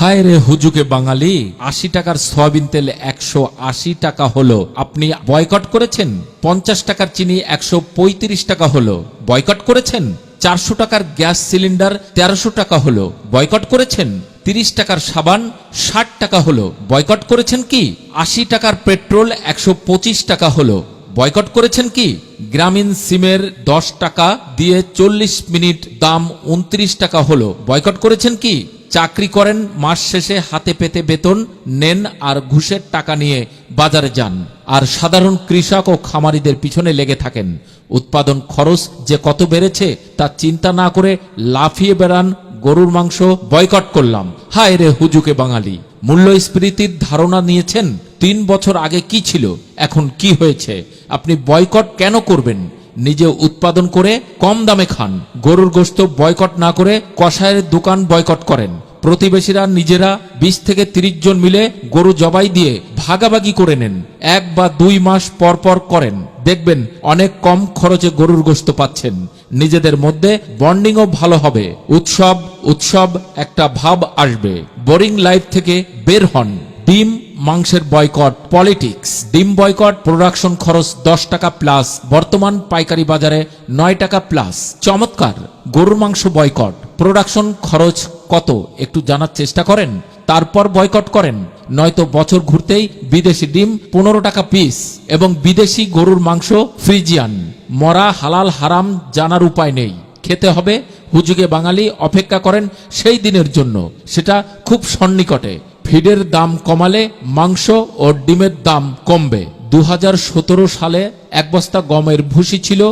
হায় রে হুজুকে বাঙালি, আশি টাকার সয়াবিন তেল একশো আশি টাকা হলো। আপনি বয়কট করেছেন? পঞ্চাশ টাকার চিনি একশো পঁয়ত্রিশ টাকা হলো। বয়কট করেছেন? চারশো টাকার গ্যাস সিলিন্ডার তেরোশো টাকা হলো। বয়কট করেছেন? তিরিশ টাকার সাবান ষাট টাকা হলো। বয়কট করেছেন কি? আশি টাকার পেট্রোল একশো পঁচিশ টাকা হলো। বয়কট করেছেন কি? গ্রামীণ সিমের দশ টাকা দিয়ে চল্লিশ মিনিট দাম উনত্রিশ টাকা হলো। বয়কট করেছেন কি? চাকরি করেন, মাস শেষে হাতে পেতে বেতন নেন আর ঘুষের টাকা নিয়ে বাজারে যান। আর সাধারণ কৃষক ও খামারিদের পিছনে লেগে থাকেন। উৎপাদন খরচ যে কত বেড়েছে তা চিন্তা না করে লাফিয়ে বেড়ান, গরুর মাংস বয়কট করলাম। হায় রে হুজুকে বাঙালি! মূল্যস্ফীতির ধারণা নিয়েছেন, তিন বছর আগে কি ছিল, এখন কি হয়েছে? আপনি বয়কট কেন করবেন? নিজে উৎপাদন করে কম দামে খান। গরুর গোস্ত বয়কট না করে কষায়ের দোকান বয়কট করেন। প্রতিবেশীরা নিজেরা বিশ থেকে ৩০ জন মিলে গরু জবাই দিয়ে ভাগাভাগি করে নেন। এক বা দুই মাস পর পর করেন। দেখবেন অনেক কম খরচে গরুর গোস্ত পাচ্ছেন। নিজেদের মধ্যে বন্ডিংও ভালো হবে। উৎসব উৎসব একটা ভাব আসবে। বোরিং লাইফ থেকে বের হন। ডিম মাংসের বয়কট, পলিটিক্স, ডিম বয়কট, প্রোডাকশন খরচ দশ টাকা প্লাস, বর্তমান পাইকারি বাজারে নয় টাকা প্লাস। চমৎকার, গরুর মাংস বয়কট, প্রোডাকশন খরচ কত? একটু জানার চেষ্টা করেন? তারপর বয়কট করেন। নয়তো বছর ঘুরতেই বিদেশি ডিম পনেরো টাকা পিস এবং বিদেশি গরুর মাংস ফ্রিজিয়ান। মরা হালাল হারাম জানার উপায় নেই। খেতে হবে, হুজুগে বাঙালি অপেক্ষা করেন সেই দিনের জন্য। সেটা খুব সন্নিকটে। ফিডের দাম কমালে মাংস ও ডিমের দাম কমবে। দু হাজার সতেরো সালে এক বস্তা গমের ভুসি ছিল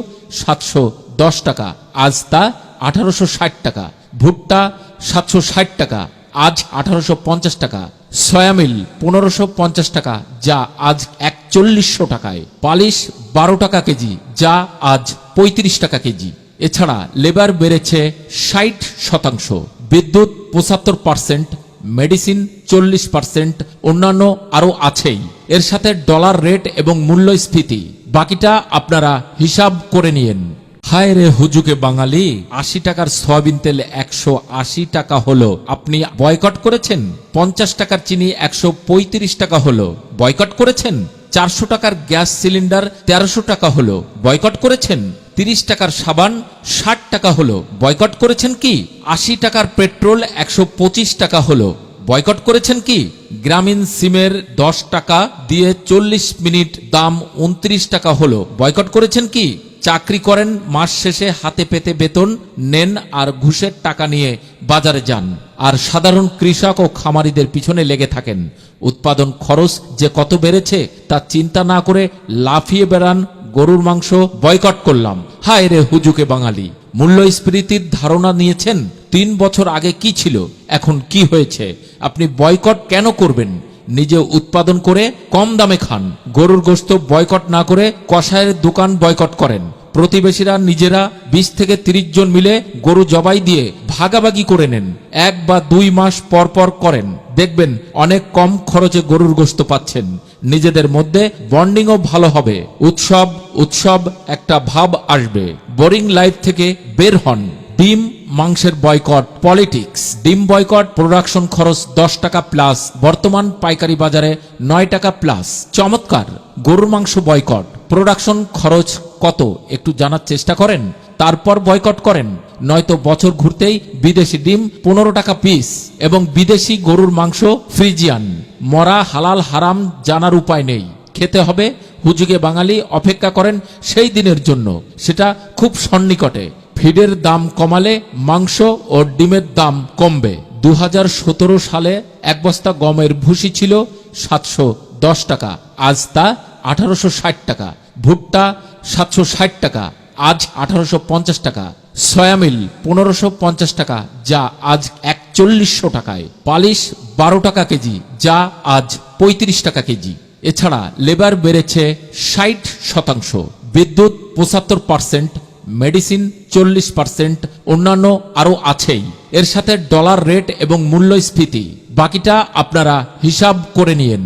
সাতশো দশ টাকা, আজ তা আঠারোশো ষাট টাকা, ভুট্টা সাতশো ষাট টাকা, আজ আঠারোশো পঞ্চাশ টাকা সয়ামিল পনেরোশো পঞ্চাশ টাকা, যা আজ একচল্লিশশো টাকায়, পালিশ বারো টাকা কেজি, যা আজ পঁয়ত্রিশ টাকা কেজি। এছাড়া লেবার বেড়েছে ষাট শতাংশ, বিদ্যুৎ পঁচাত্তর পার্সেন্ট মেডিসিন চল্লিশ পার্সেন্ট, অন্যান্য আরও আছেই। এর সাথে ডলার রেট এবং মূল্যস্ফীতি। বাকিটা আপনারা হিসাব করে নিয়েন। হায় রে হুজুকে বাঙালি, আশি টাকার সয়াবিন তেল একশো আশি টাকা হলো। আপনি বয়কট করেছেন? পঞ্চাশ টাকার চিনি একশো পঁয়ত্রিশ টাকা হলো। বয়কট করেছেন? চারশো টাকার গ্যাস সিলিন্ডার তেরোশো টাকা হলো। বয়কট করেছেন? তিরিশ টাকার সাবান, ষাট টাকা হলো। বয়কট করেছেন কি? আশি টাকার পেট্রোল, একশো পঁচিশ টাকা হলো। বয়কট করেছেন কি? গ্রামীণ সিমের দশ টাকা দিয়ে চল্লিশ মিনিট দাম উনত্রিশ টাকা হলো। বয়কট করেছেন কি? চাকরি করেন, মাস শেষে হাতে পেতে বেতন নেন আর ঘুষের টাকা নিয়ে বাজারে যান। আর সাধারণ কৃষক ও খামারিদের পিছনে লেগে থাকেন। উৎপাদন খরচ যে কত বেড়েছে তা চিন্তা না করে লাফিয়ে বেড়ান, গরুর মাংস বয়কট করলাম। হায় রে হুজুকে বাঙালি! মূল্যস্ফীতির ধারণা নিয়েছেন, তিন বছর আগে কি ছিল, এখন কি হয়েছে? আপনি বয়কট কেন করবেন? নিজে উৎপাদন করে কম দামে খান। গরুর গোস্ত বয়কট না করে কষায়ের দোকান বয়কট করেন। প্রতিবেশীরা নিজেরা বিশ থেকে ৩০ জন মিলে গরু জবাই দিয়ে ভাগাভাগি করে নেন। এক বা দুই মাস পর পর করেন। দেখবেন অনেক কম খরচে গরুর গোস্ত পাচ্ছেন। নিজেদের মধ্যে বন্ডিংও ভালো হবে। উৎসব উৎসব, একটা ভাব আসবে। বোরিং লাইফ থেকে বের হন। ডিম মাংসের বয়কট, পলিটিক্স। ডিম বয়কট, প্রোডাকশন খরচ দশ টাকা প্লাস। বর্তমান পাইকারি বাজারে নয় টাকা প্লাস। চমৎকার। গরুর মাংস বয়কট, প্রোডাকশন খরচ কত? একটু জানার চেষ্টা করেন, তারপর বয়কট করেন। নয়তো বছর ঘুরতেই বিদেশি ডিম পনেরো টাকা পিস এবং বিদেশি গরুর মাংস ফ্রিজিয়ান। মরা, হালাল, হারাম জানার উপায় নেই। খেতে হবে, হুজুগে বাঙালি অপেক্ষা করেন সেই দিনের জন্য। সেটা খুব সন্নিকটে। ফিডের দাম কমালে মাংস ও ডিমের দাম কমবে। দু হাজার সতেরো সালে এক বস্তা গমের ভুসি ছিল সাতশো দশ টাকা। আজ তা আঠারোশো ষাট টাকা। ভুট্টা সাতশো ষাট টাকা, আজ আঠারোশো পঞ্চাশ টাকা, সয়ামিল পনেরোশো পঞ্চাশ টাকা, যা আজ একচল্লিশশো টাকায়, পালিশ বারো টাকা কেজি, যা আজ পঁয়ত্রিশ টাকা কেজি। এছাড়া লেবার বেড়েছে ষাট শতাংশ, বিদ্যুৎ পঁচাত্তর পার্সেন্ট, মেডিসিন চল্লিশ পার্সেন্ট, অন্যান্য আরও আছেই। এর সাথে ডলার রেট এবং মূল্যস্ফীতি, বাকিটা আপনারা হিসাব করে নিয়েন।